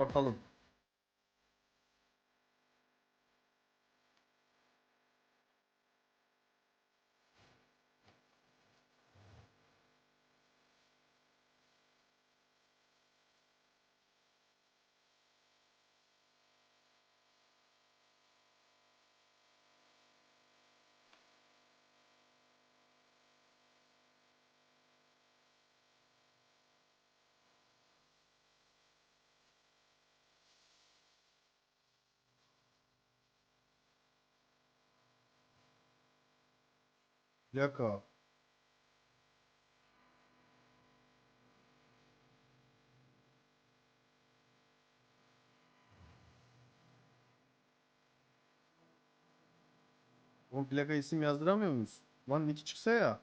Bakalım. Plaka. O plaka isim yazdıramıyor muyuz? Lan iki çıksa ya.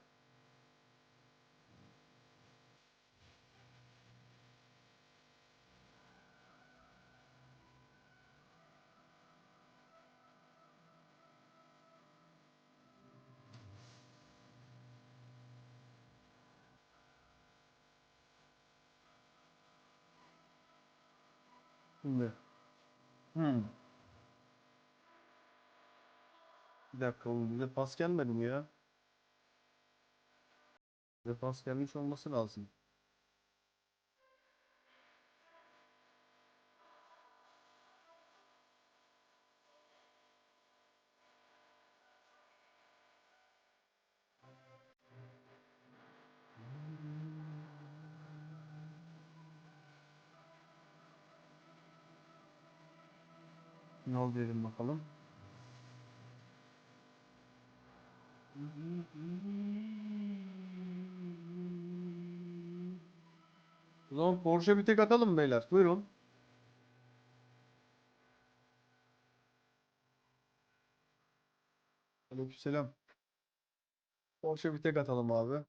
Şimdi. Hmm. Bir dakika oğlum bize pas gelmedi mi ya? Bize pas gelmiş olması lazım. Ne oldu bakalım. O zaman Porsche bir tek atalım beyler. Buyurun. Aleykümselam. Porsche bir tek atalım abi.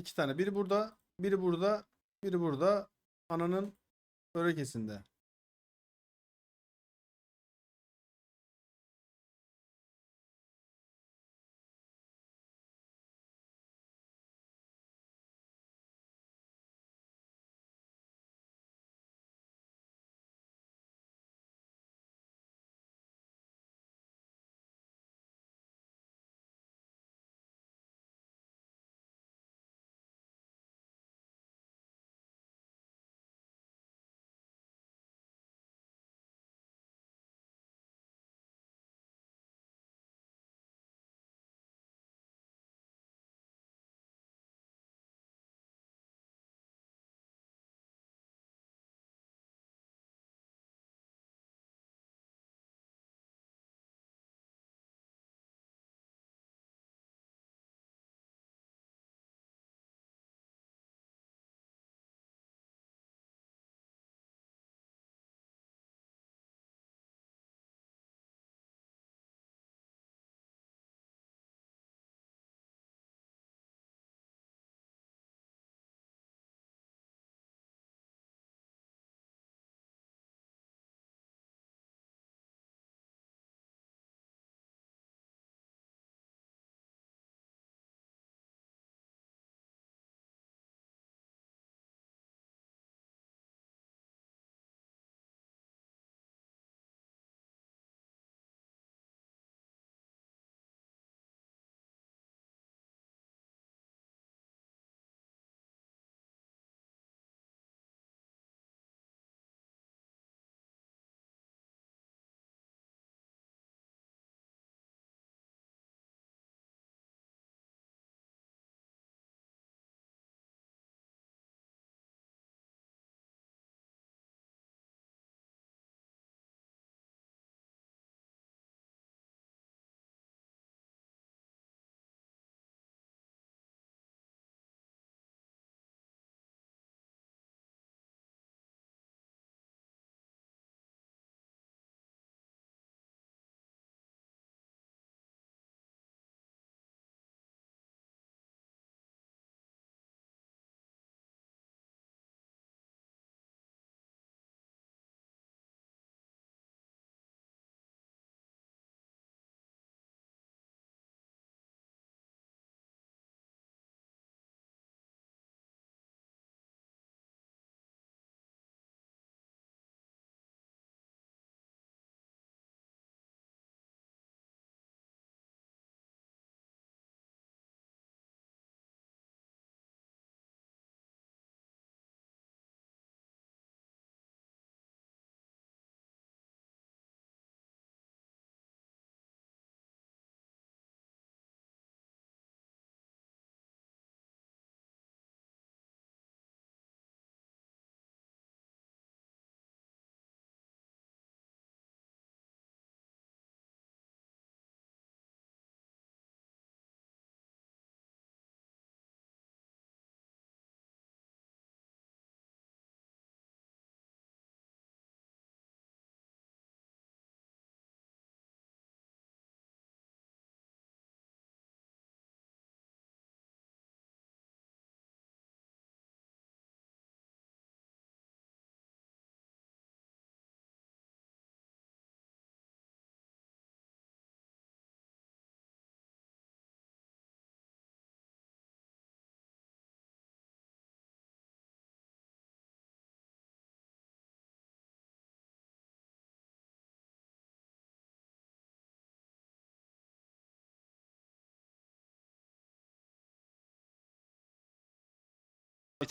İki tane. Biri burada, biri burada, biri burada. Ananın örekesinde.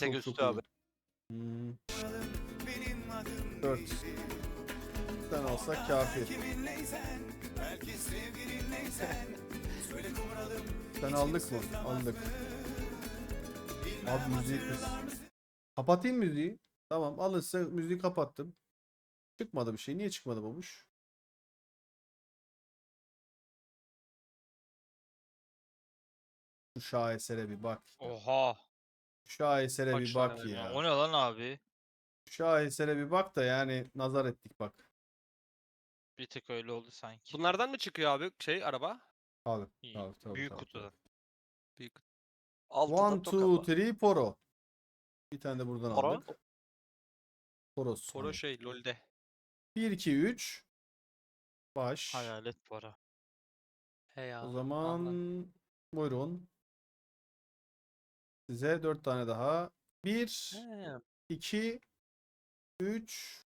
Tek Çok, üstü çok abi. Hmm. 4. Sen alsak kafi. Sen aldık mı? Aldık. Abi müziği kız. Kapatayım müziği. Tamam alırsa müziği kapattım. Çıkmadı bir şey. Niye çıkmadı babuş? Şu şahesere bir bak. Oha. Şu şahesere Bak bir bak ya. O ne lan abi? Şu şahesere bir bak da yani nazar ettik bak. Bir tık öyle oldu sanki. Bunlardan mı çıkıyor abi şey araba? Abi. İyi. Tabii, tabii, Büyük tabii, kutudan. Büyük. Altıda One, two, three, poro. Bir tane de buradan Poro? aldık. Poros. Poro şey LoL'de. 1, 2, 3. Baş. Hayalet para. He ya. O zaman anladım. buyurun. Size 4 tane daha. 1, He, 2, 3,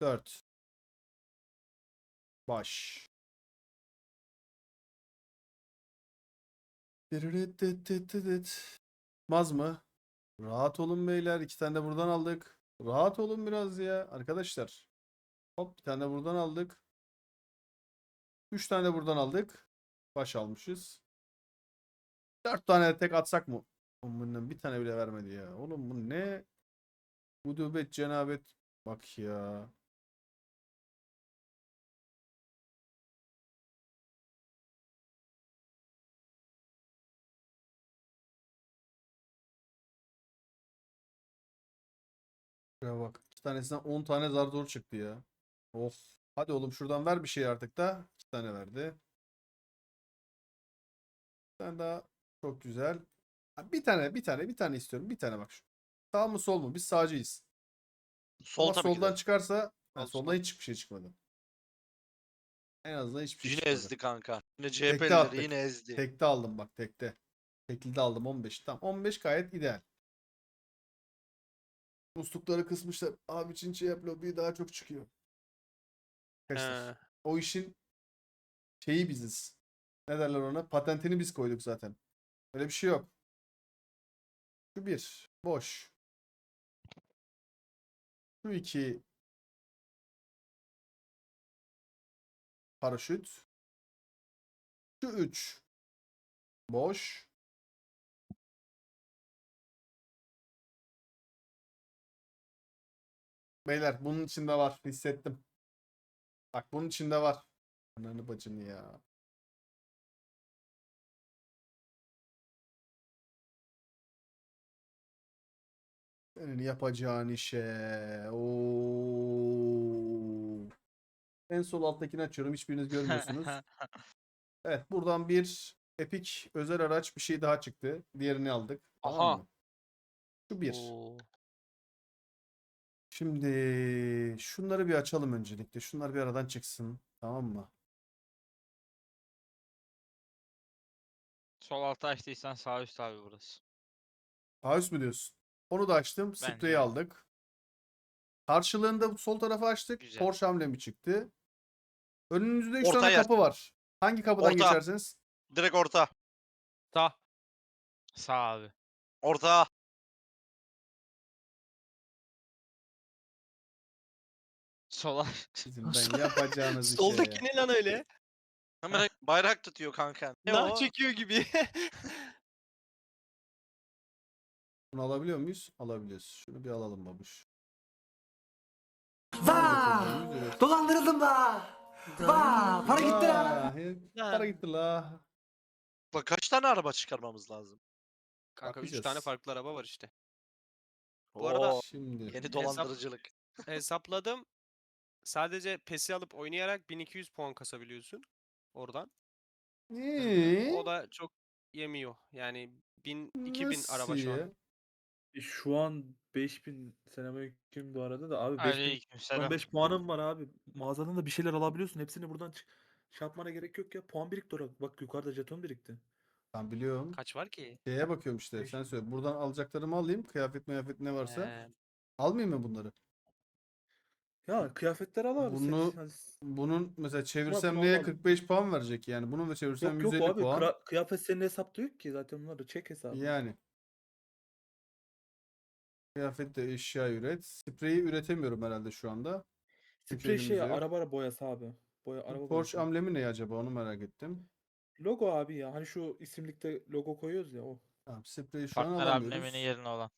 4. Baş. Maz mı? Rahat olun beyler. İki tane de buradan aldık. Rahat olun biraz ya arkadaşlar. Hop bir tane de buradan aldık. Üç tane de buradan aldık. Baş almışız. Dört tane tek atsak mı? Bundan bir tane bile vermedi ya. Oğlum bu ne? Gudubet cenabet. Bak ya. Şuraya bak. İki tanesinden 10 tane zar zor çıktı ya. Of. Hadi oğlum şuradan ver bir şey artık da. İki tane verdi. Bir tane daha. Çok güzel. Bir tane, bir tane, bir tane istiyorum. Bir tane bak şu. Sağ mı sol mu? Biz sağcıyız. Sol Ama tabii ki soldan de. çıkarsa ha, Sol, soldan hiçbir şey çıkmadı. En azından hiçbir şey Yine çıkmadı. ezdi kanka. Yine CHP'lileri attık. yine ezdi. Tekte aldım bak tekte. Tekli de aldım 15. Tamam 15 gayet ideal. Muslukları kısmışlar. Abi için şey yap lobiyi daha çok çıkıyor. Arkadaşlar, he. o işin şeyi biziz. Ne derler ona? Patentini biz koyduk zaten. Öyle bir şey yok. Şu bir. Boş. Şu iki. Paraşüt. Şu üç. Boş. Beyler bunun içinde var. Hissettim. Bak bunun içinde var. Ananı bacını ya. Senin yapacağın işe. Oo. En sol alttakini açıyorum. Hiçbiriniz görmüyorsunuz. Evet buradan bir epik özel araç bir şey daha çıktı. Diğerini aldık. Tamam Aha. mı? Şu bir. Oo. Şimdi şunları bir açalım öncelikle. Şunlar bir aradan çıksın. Tamam mı? Sol alta açtıysan sağ üst abi burası. House mu diyorsun? Onu da açtım. Bence Spreyi de. aldık. Karşılığında sol tarafı açtık. Güzel. Porsche amblemi çıktı. Önünüzde 3 Orta tane yer. kapı var. Hangi kapıdan Orta. geçersiniz? Direkt orta. Sağ. Sağ abi. Orta. Sola. Sizin ben yapacağınız işe Soldaki ya. ne lan öyle? Hemen bayrak tutuyor kanka. Ne Nar o? çekiyor gibi. Bunu alabiliyor muyuz? Alabiliyoruz. Şunu bir alalım babuş. Vaa! Dolandırıldım da. Vaa! Para gitti. Vah, he- Para gitti la. Bak kaç tane araba çıkarmamız lazım? Kanka 3 Bakacağız. tane farklı araba var işte. Bu arada- Oo, Şimdi yeni Hesap- dolandırıcılık. Hesapladım. Sadece PES'i alıp oynayarak 1200 puan kasabiliyorsun oradan. O da çok yemiyor. Yani 1000 2000 araba şu an. ya? E, Şu an 5000 selamünaleyküm bu arada da abi 5000 Aleykümselam. 15 puanım var abi. Mağazadan da bir şeyler alabiliyorsun. Hepsini buradan çık şey yapmana gerek yok ya. Puan birikti orada. Bak yukarıda jeton birikti. Ben biliyorum. Kaç var ki? Şeye bakıyorum işte. Beş Sen söyle. Buradan alacaklarımı alayım. Kıyafet meyafet ne varsa. He. Almayayım mı bunları? Ya kıyafetler al abi. sen- Bunu- hani- Bunun mesela çevirsem neye alalım. 45 puan verecek yani. Bunu da çevirsem Yok yok 150 abi. puan. kıra- kıyafet senin hesapta yok ki zaten bunları çek hesabı. Yani. Kıyafet de eşya üret. Spreyi üretemiyorum herhalde şu anda. Sprey şey elimizde yok. araba boyası abi. Boya araba Porsche boyası. amblemi ne acaba onu merak ettim. Logo abi ya. Hani şu isimlikte logo koyuyoruz ya o. Tamam spreyi şu an Partner alamıyoruz. ambleminin yerine olan.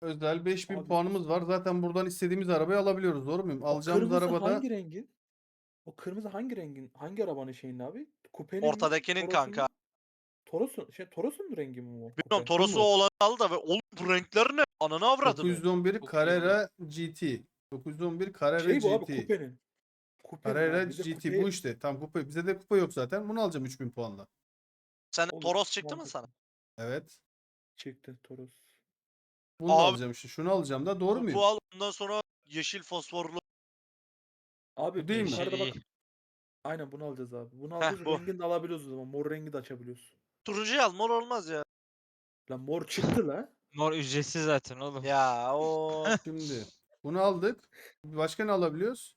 Özel 5000 Abi puanımız var. Zaten buradan istediğimiz arabayı alabiliyoruz. Doğru muyum? O Alacağımız kırmızı arabada hangi rengin? O kırmızı hangi rengin? Hangi arabanın şeyin abi? Kupenin mi, Ortadakinin Toros'un kanka. Toros'un şey Toros'un rengi mi bu? Bilmiyorum kupe? Toros'u olan aldı da ve oğlum bu renkler ne? Ananı avradı mı? 911 Çok iyi Carrera GT. 911 Carrera Şey bu abi GT. kupenin. Kupenin Carrera GT kupe- bu işte. Tam kupa. Bize de kupa yok zaten. Bunu alacağım 3000 puanla. Sen Olur, Toros çıktı mı sana? Evet. Çıktı Toros. Bunu Abi- alacağım işte. Şunu alacağım da doğru Bu muyum? al ondan sonra yeşil fosforlu. Abi Bu değil mi? yukarıda bak. Şey, Aynen bunu alacağız abi. Bunu Heh, alacağız. bu. Rengini de alabiliyoruz o zaman. Mor rengi de açabiliyoruz. Turuncuyu al mor olmaz ya. Lan mor çıktı la. Mor ücretsiz zaten oğlum. Ya o. Şimdi bunu aldık. Başka ne alabiliyoruz?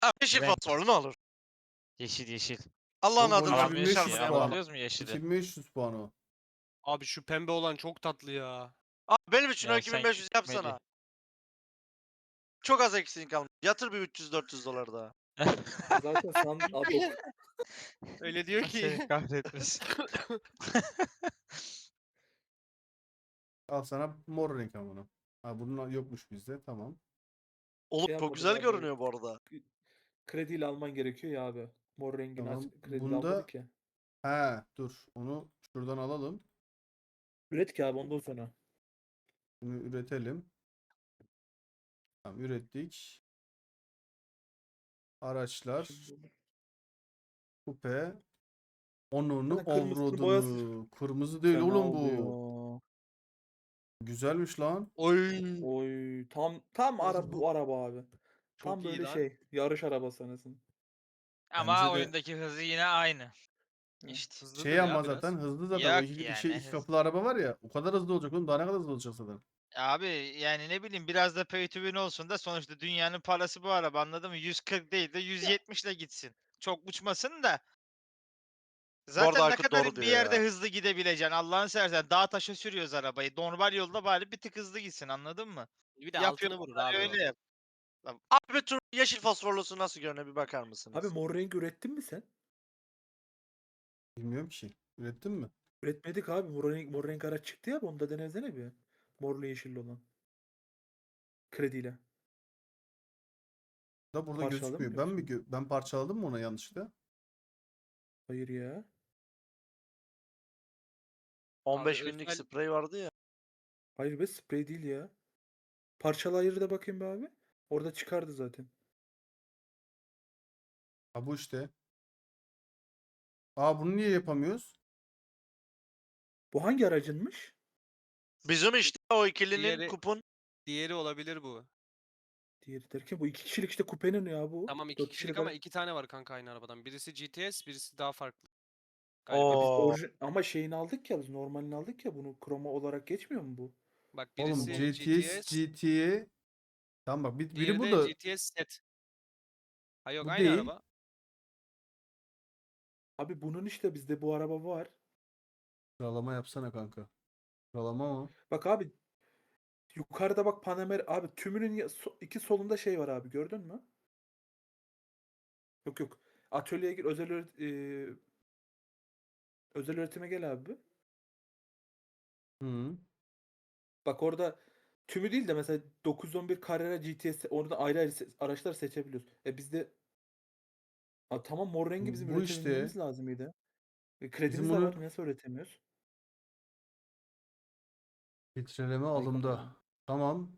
Ha, yeşil Renk. fosforlu ne olur? Yeşil yeşil. Allah'ın bir 1500 çarpın ya. puan. Alabiliyoruz mu yeşili? 2500 puan o. Abi şu pembe olan çok tatlı ya. Abi benim için o Ya 2500 sen yapsana. gitmeli. Çok az eksiğin kalmış. Yatır bir 300-400 dolar daha. Zaten Aa, Öyle diyor ki. Seni kahretmesin. Al sana mor renk ama bunu. Ha bunun yokmuş bizde. Tamam. Oğlum Şey çok yapmadım güzel abi. görünüyor bu arada. krediyle alman gerekiyor ya abi. Mor rengini Tamam, aç. Krediyle bunda- almadık ya. He dur. Onu şuradan alalım. Üret ki abi ondan sonra. Bunu üretelim. Tamam ürettik. Araçlar. Kupe. Onunu Ha, avradını. Kırmızı değil Fena oğlum oldu bu. ya. Güzelmiş lan. Oy. Oy tam tam ara bu araba abi. Tam Çok iyi böyle lan. şey yarış arabası anasın. Ama Bence de- oyundaki hızı yine aynı. İşte. Hızlıdır Şey ya ama biraz. zaten hızlı zaten. o Yok iki, yani, iki, iki hız- kapılı araba var ya. O kadar hızlı olacak oğlum. Daha ne kadar hızlı olacak zaten. Abi yani ne bileyim biraz da pay to win olsun da sonuçta dünyanın parası bu araba anladın mı? 140 değil de 170 ile gitsin. Çok uçmasın da. Zaten ne Aykut kadar doğru bir diyor yerde ya. hızlı gidebileceksin Allah'ını seversen dağ taşa sürüyoruz arabayı. Normal yolda bari bir tık hızlı gitsin anladın mı? Bir de Yapıyor altını vurur abi. o. Öyle yap. Abi tur yeşil fosforlusu nasıl görünüyor bir bakar mısınız? Abi mor rengi ürettin mi sen? Bilmiyorum ki. Ürettin mi? Üretmedik abi. Mor renk, mor renk araç çıktı ya. Onu da denesene bir. Morlu yeşilli olan. Krediyle. Da burada Parçaladın mı gözükmüyor. Ben mi gö- ben parçaladım mı ona yanlışlıkla? Hayır ya. 15 Abi binlik özel- sprey vardı ya. Hayır be sprey değil ya. Parçalı ayırı da bakayım be abi. Orada çıkardı zaten. Ha bu işte. Aa bunu niye yapamıyoruz? Bu hangi aracınmış? Bizim işte o ikilinin Diğeri- kupon. Diğeri olabilir bu. Diğeri derken bu iki kişilik işte kupenin ya bu. Tamam iki Dört kişilik ama iki tane var kanka aynı arabadan. Birisi GTS, birisi daha farklı. Galiba Biz biz- Oo. orijin- ama şeyini aldık ya biz normalini aldık ya bunu kroma olarak geçmiyor mu bu? Bak Oğlum birisi GTS, GT'ye Tamam bak bir, biri diğeri de burada. GTS set. Ha yok Bu aynı değil. araba. Abi bunun işte bizde bu araba var. Sıralama yapsana kanka. Sıralama mı? Bak abi yukarıda bak Panamera abi tümünün ya- so- iki solunda şey var abi gördün mü? Yok yok. Atölyeye gir özel öğret- eee, özel öğretime gel abi. Hı. Bak orada tümü değil de mesela 911 Carrera GTS orada ayrı ayrı se- araçlar seçebiliyoruz. E bizde Aa, tamam mor rengi bizim Bu işte. üretebilmemiz lazımydı. E, kredimiz Bizim de onu- var. Nasıl üretemiyoruz? Filtreleme Ay alımda. Tamam.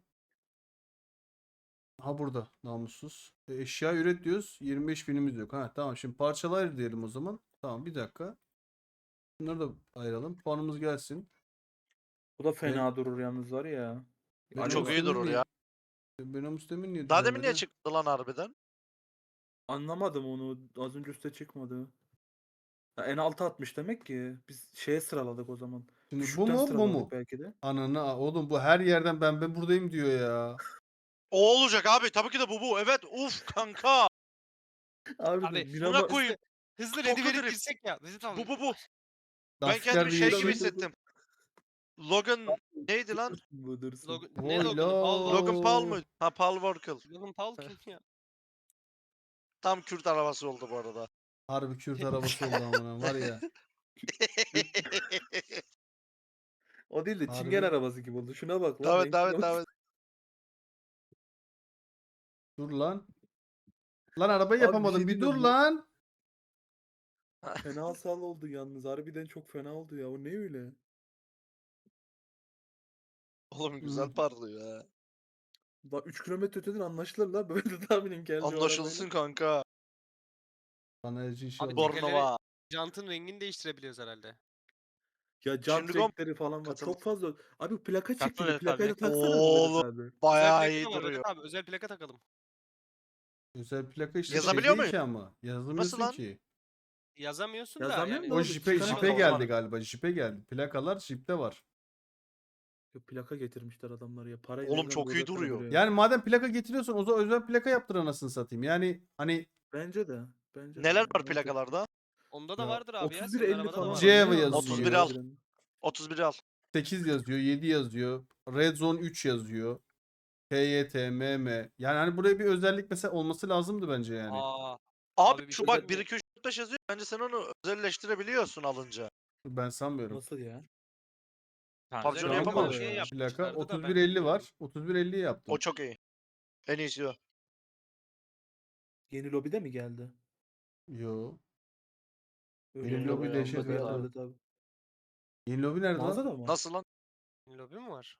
Ha burada namussuz. E, eşya üret diyoruz. 25 binimiz yok. Ha tamam şimdi parçalar diyelim o zaman. Tamam bir dakika. Bunları da ayıralım. Puanımız gelsin. Bu da fena durur yalnız var ya. Benim. Çok iyi durur ya. Benim sistemin niye Daha demin niye düzelmedi? çıktı lan harbiden? Anlamadım onu. Az önce üste çıkmadı. Ha, en altı atmış demek ki. Biz şeye sıraladık o zaman. Şimdi bu mu bu mu? belki de. Ananı oğlum bu her yerden ben ben buradayım diyor ya. O olacak abi. Tabii ki de bu bu. Evet. Uf kanka. Abi, Abi, de Buna Mirama- koyayım. Hızlı ready verip girsek ya. Bizi tamam. Bu bu bu. Ben Lastikler kendimi şey gibi hissettim. Logan neydi lan? Bu dursun. Logan, Vay ne Logan'ı? La. Logan Paul muydu? Ha Paul Walker. Logan Paul kim ya? Tam Kürt arabası oldu bu arada. Harbi Kürt arabası oldu amına var ya. O değil de Harbi. çingen arabası gibi oldu. Şuna bak lan. evet bak. evet. Dur lan. Lan arabayı Abi bir yapamadım. şey bir dur lan. Fena sal oldu yalnız. Harbiden çok fena oldu ya. O ne öyle? Oğlum güzel parlıyor ha. Daha 3 kilometre öteden anlaşılır la. Böyle tahminim geldi o Anlaşılsın kanka. Şey Abi oldu. Born- Bornova. Jantın rengini değiştirebiliyoruz herhalde. Ya Şimdi kom- renkleri falan var. katıl. Çok fazla. Abi plaka çıktı. Katıl Plakayı da tabii. taksana Oğlum. abi. Özel Bayağı plaka iyi da var Vedat duruyor. abi. Özel plaka takalım. Özel plaka işte Yazabiliyor şey değil muyum? ki ama. Yazamıyorsun lan? ki. Yazamıyorsun Yazamıyor da yani. O Doğru, jipe, çıkaramaz jipe o geldi zaman. galiba. Jipe geldi. Plakalar jipte var. Yok, plaka getirmişler adamlar ya. Para Oğlum çok iyi duruyor. Yani madem plaka getiriyorsun o zaman özel plaka yaptır anasını satayım. Yani hani Bence de. Bence de. Neler var plakalarda? Onda da Ya, vardır abi ya. 31 senin 50 arabada da falan. var. C yazıyor. Ne 31 al. 31 al. 8 yazıyor, 7 yazıyor. Red Zone 3 yazıyor. PYT, MM. Yani hani buraya bir özellik mesela olması lazımdı bence yani. Aa, Abi, Abi bir şu bak söyleyeyim 1 mi? 2 3 4 5 yazıyor. Bence sen onu özelleştirebiliyorsun alınca. Ben sanmıyorum. Nasıl ya? Özel yapamadı. bir şey. Plaka yapmışlardı da ben 3150 bilmiyorum. var. 3150 yaptım. O çok iyi. En iyisi o. Yeni lobide mi geldi? Yo. Bir lobi dehşet ya. vardı tabii. Yeni lobi nerede lan? Mağazada mı? Nasıl lan? Lobi mi var?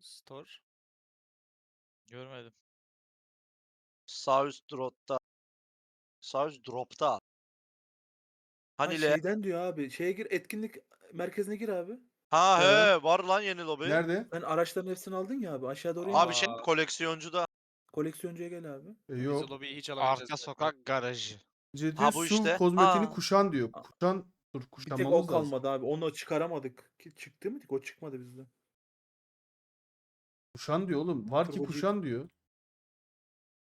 Store. Görmedim. Sağ üst dropta. Sağ üst dropta. Ha, Hani le? şeyden diyor abi. Şeye gir etkinlik merkezine gir abi. Ha Evet. he var lan yeni lobi. Nerede? Sen araçların hepsini aldın ya abi. Aşağı doğru in. Abi şey Aa. koleksiyoncuda. Koleksiyoncuya gel abi. E, Biz yok. lobiyi hiç alamayacağız. Arka sokak garajı. Cedi Ha, bu su işte. kozmetiğini Ha. kuşan diyor. Kuşan dur Bir tek o kuşanmamız lazım. kalmadı abi. Onu çıkaramadık. Ki çıktı mı? O çıkmadı bizde. Kuşan diyor oğlum. Var ki Turbo Jeep. kuşan diyor.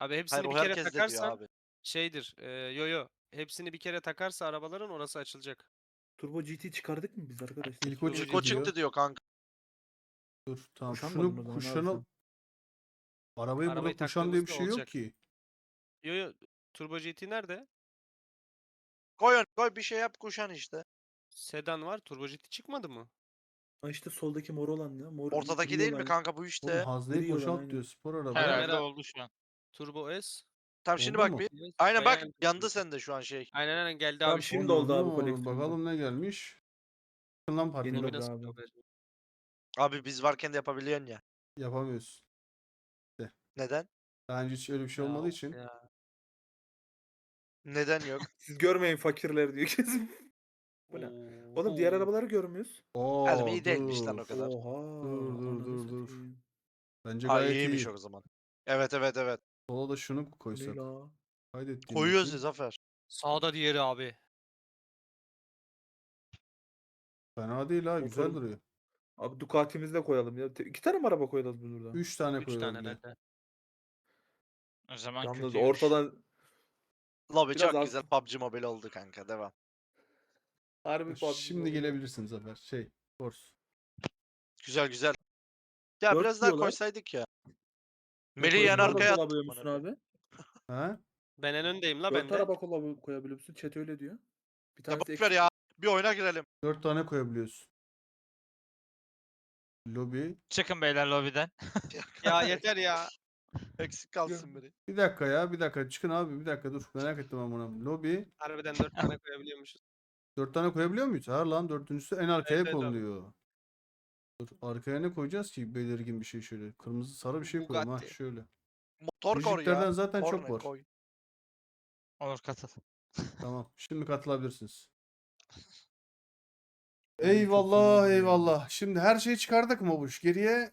Abi hepsini Hayır o bir kere herkes de diyor takarsan abi. şeydir. E, yo yo. Hepsini bir kere takarsa arabaların orası açılacak. Turbo GT çıkardık mı biz arkadaşlar? İlk o Turbo çıktı o diyor. çıktı diyor kanka. Dur tamam. Kuşanmadın o Şunu zaman abi kuşanı sen. Arabayı burada Arabayı kuşan diye bir şey yok olacak. ki. Yo yo. Turbo GT nerede? Koy onu koy bir şey yap kuşan işte. Sedan var. Turbo GT çıkmadı mı? Ha işte soldaki mor olan ya. Mor Ortadaki değil mi kanka bu Oğlum işte. Gri olan, boşalt aynen. diyor spor araba. Herhalde merak- oldu şu an. Turbo S. Tamam şimdi Oldu bak mu? bir. Aynen bak bayağı yandı sende şu an şey. Aynen aynen geldi Tamam, abi. şimdi oldu abi koleksiyonda. Bakalım ne gelmiş. Lan Yeni nasıl abi. Abi biz varken de yapabiliyorsun ya. yapamıyoruz. Neden? Daha önce hiç öyle bir şey Ya olmadığı için. ya. Neden yok? Siz görmeyin fakirler diyor kesin. Bu ne? Oğlum diğer Oo. arabaları görmüyoruz. Oo, Oğlum iyi değilmiş lan o dur. kadar. Oha. Dur, dur, ananı dur, dur. satayım. Bence Ha gayet iyiymiş iyi. o zaman. Evet evet evet. Sola da şunu Ne koysak. la? Kaydettiğim Koyuyoruz için. ya Zafer. Sağda diğeri abi. Fena değil ha güzel duruyor. Abi Ducati'mizi de koyalım ya. Te- İki tane mi araba koyalım burada? 3 tane 3 koyalım. tane bir. herhalde. O zaman Yalnız kötüymüş. ortadan Lobby Biraz çok az- güzel PUBG Mobile oldu kanka devam. harbi PUBG Şimdi gelebilirsin Zafer. Şey, Force. Güzel güzel. Ya Dört biraz daha diyorlar. koysaydık ya. En koyalım? arkaya Araba koyabiliyor musun abi? Ha? Ben en öndeyim la Dört bende. araba kola- koyabiliyor musun? Chat öyle diyor. Bir Ya tanesi boş ver ya. Bir oyuna girelim. 4 tane koyabiliyorsun. Lobi. Çıkın beyler lobiden. Ya yeter ya. Eksik kalsın biri. Bir dakika ya bir dakika çıkın abi bir dakika dur merak ettim ben bunu. Lobi. Harbiden 4 tane koyabiliyormuşuz. 4 tane koyabiliyor muyuz? Hayır lan dördüncüsü en arkaya Evet, evet abi. konuluyor. Dur arkaya ne koyacağız ki belirgin bir şey şöyle. Kırmızı sarı bir şey koyalım ha Bugatti. şöyle. Motor Müziklerden ya. zaten çok Korna var. koy. Olur katıl. Tamam şimdi katılabilirsiniz. Eyvallah eyvallah. Şimdi her şeyi çıkardık mı bu iş? Geriye